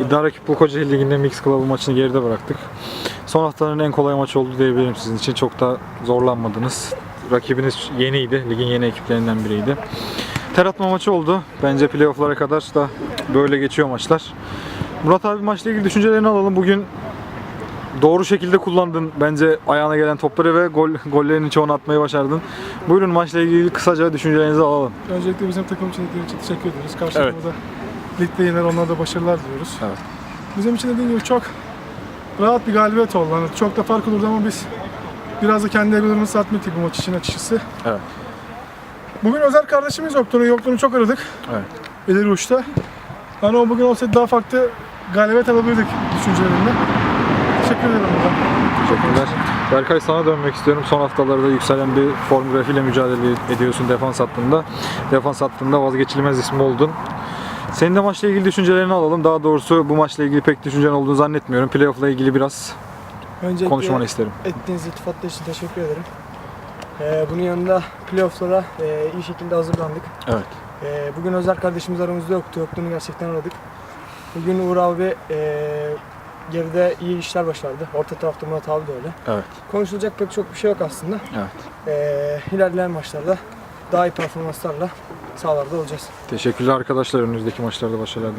İddia rakip bu Kocaeli Ligi'nde Mix Club maçını geride bıraktık. Son haftanın en kolay maçı oldu diyebilirim sizin için. Çok da zorlanmadınız. Rakibiniz yeniydi. Ligin yeni ekiplerinden biriydi. Ter atma maçı oldu. Bence playofflara kadar da böyle geçiyor maçlar. Murat abi maçla ilgili düşüncelerini alalım. Bugün doğru şekilde kullandın bence ayağına gelen topları ve gol gollerin çoğunu atmayı başardın. Buyurun maçla ilgili kısaca düşüncelerinizi alalım. Öncelikle bizim takım için teşekkür ediyoruz. Karşı Evet. Ligde yener onlara da başarılar diliyoruz. Evet. Bizim için dediğim gibi çok rahat bir galibiyet oldu. Hani çok da fark olurdu ama biz biraz da kendi egolarımızı satmadık bu maç için açıkçası. Evet. Bugün Özer kardeşimiz yoktu. Onun yokluğunu çok aradık. Evet. İleri uçta. Hani o bugün olsaydı daha farklı galibiyet alabilirdik düşüncelerimle. Teşekkür ederim buradan. Teşekkürler. Berkay sana dönmek istiyorum. Son haftalarda yükselen bir form grafiğiyle mücadele ediyorsun defans hattında. Defans hattında vazgeçilmez ismi oldun. Senin de maçla ilgili düşüncelerini alalım. Daha doğrusu bu maçla ilgili pek düşüncen olduğunu zannetmiyorum. Playoff'la ilgili biraz Öncelikle konuşmanı isterim. ettiğiniz iltifatlar için teşekkür ederim. Ee, bunun yanında playofflara e, iyi şekilde hazırlandık. Evet. Ee, bugün Özer kardeşimiz aramızda yoktu. Yokluğunu gerçekten aradık. Bugün Uğur abi e, geride iyi işler başardı. Orta tarafta Murat abi de öyle. Evet. Konuşulacak pek çok bir şey yok aslında. Evet. Ee, ilerleyen maçlarda daha iyi performanslarla sahalarda olacağız. Teşekkürler arkadaşlar. Önümüzdeki maçlarda başarılar dilerim.